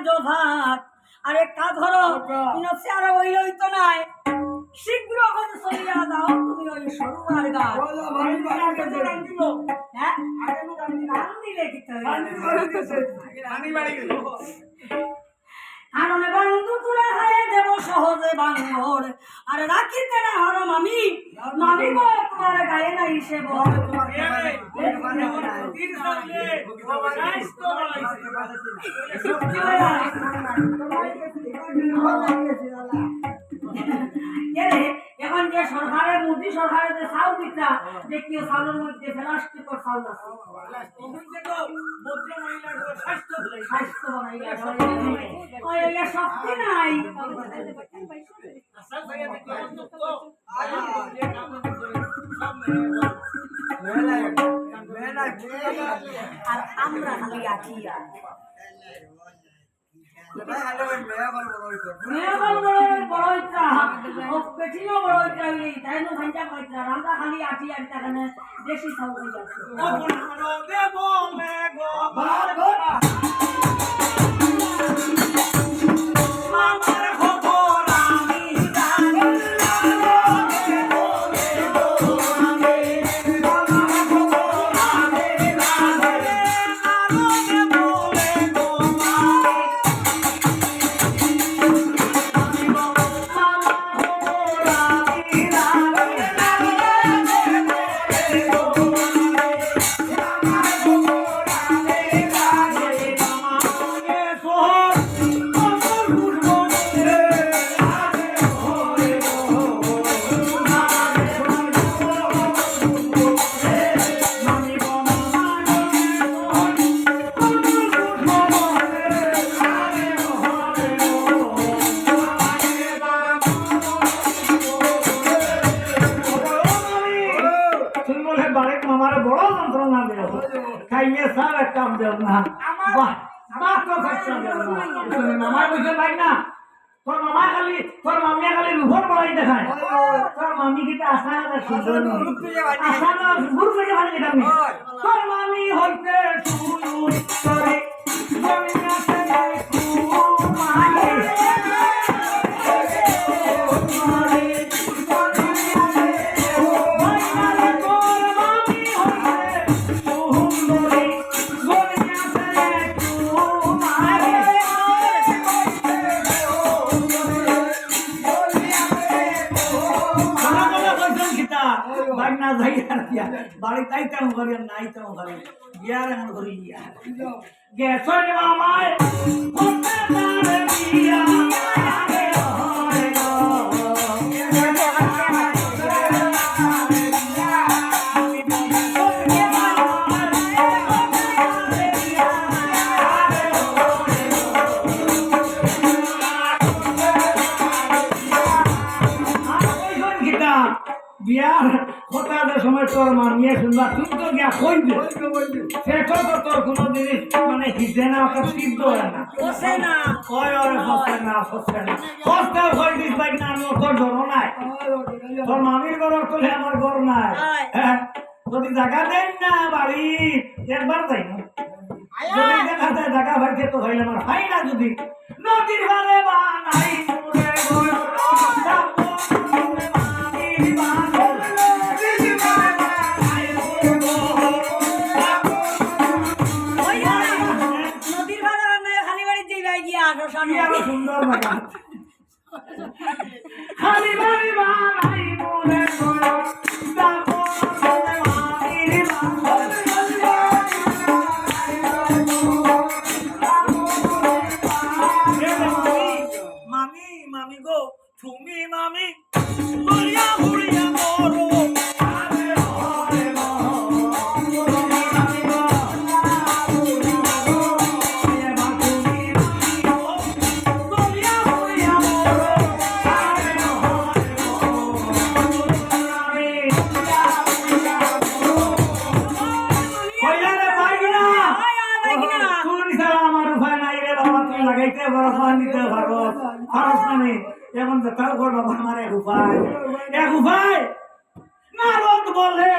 জোভাত আর একটা ধরো ইনসে আর ওই ওই তো নাই। শীঘ্র করে চলিয়া যাও তুমি ওই সরু গাছ। হ্যাঁ? দিলে। কি আননে বন্ধু তুলে হারে দেব সহজে বাংলোর আর রাখিতে না হরম আমি মামি গো, তোমার গায়ে না ইসে বল এরে এখন সরকারের মোদী সরকারের যে চাউল দিতা যে কেউ চাউলের মধ্যে প্লাস্টিকের চাউল আছে। স্বাস্থ্য বানাইয়া ওই শক্তি নাই আর আমরা খালি আছি আর। খালি আছি আর তাখানে দেশি চাউল হই বড় যন্ত্রণা দেব। খাইয়ে সার একটা দেব না। বাহ বাহ তো না। তুমি মামার বুঝে পাই না। তোর মামা খালি তোর মামিয়া খালি বড়াই দেখায়। তোর মামি কিন্তু আশা আশা থেকে ভালো তোর মামি হইতে বাড়ি তাইতাম ঘরে নাই নাইতাম ঘরে বিয়ার এমন ঘরে গিয়া গেছ মামায়। বিয়ার হঠাৎ সময় তোর মানিয়ে শুনবা তুই তো গিয়া কইবে। সেটা তো তোর কোনো জিনিস মানে হিজে না ওটা সিদ্ধ হয় না। বসে না। ওরে ফসে না ফসে না। ফসতে কই দিস ভাই না আমি তোর নাই। তোর মামির ঘর তো আমার ঘর নাই। হ্যাঁ যদি জায়গা দেন না বাড়ি একবার যাই না। যদি দেখা যায় জায়গা ভাইতে তো হইলে আমার হয় না যদি। নদীর ঘরে বা নাই আরও সুন্দর খালি বাড়ি। লাগাইতে পানি নিতে পারো পারস না নি এখন তো তাও কর বাবা আমার এক উপায় এক উপায় নারদ বলে